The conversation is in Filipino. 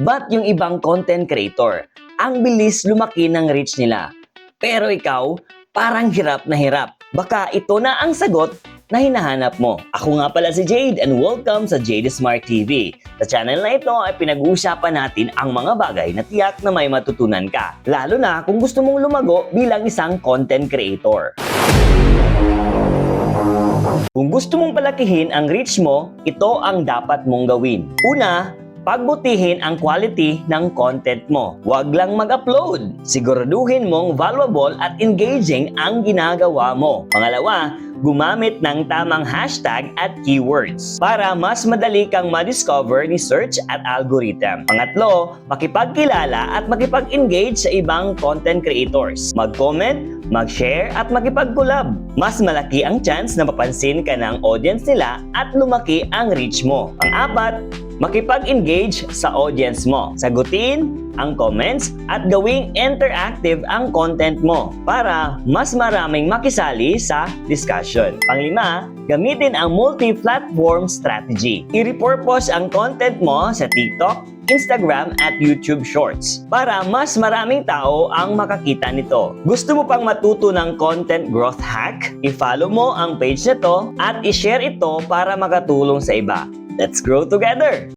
But yung ibang content creator, ang bilis lumaki ng reach nila. Pero ikaw, parang hirap na hirap. Baka ito na ang sagot na hinahanap mo. Ako nga pala si Jade and welcome sa Jade Smart TV. Sa channel na ito ay pinag-uusapan natin ang mga bagay na tiyak na may matutunan ka. Lalo na kung gusto mong lumago bilang isang content creator. Kung gusto mong palakihin ang reach mo, ito ang dapat mong gawin. Una, pagbutihin ang quality ng content mo. Huwag lang mag-upload. Siguraduhin mong valuable at engaging ang ginagawa mo. Pangalawa, gumamit ng tamang hashtag at keywords para mas madali kang ma-discover ni search at algorithm. Pangatlo, makipagkilala at makipag-engage sa ibang content creators. Mag-comment, mag-share at makipag-collab. Mas malaki ang chance na mapansin ka ng audience nila at lumaki ang reach mo. Pang-apat, makipag-engage sa audience mo. Sagutin ang comments at gawing interactive ang content mo para mas maraming makisali sa discussion. Panglima, gamitin ang multi-platform strategy. I-repurpose ang content mo sa TikTok, Instagram at YouTube Shorts para mas maraming tao ang makakita nito. Gusto mo pang matuto ng content growth hack? I-follow mo ang page na to at i-share ito para makatulong sa iba. Let's grow together!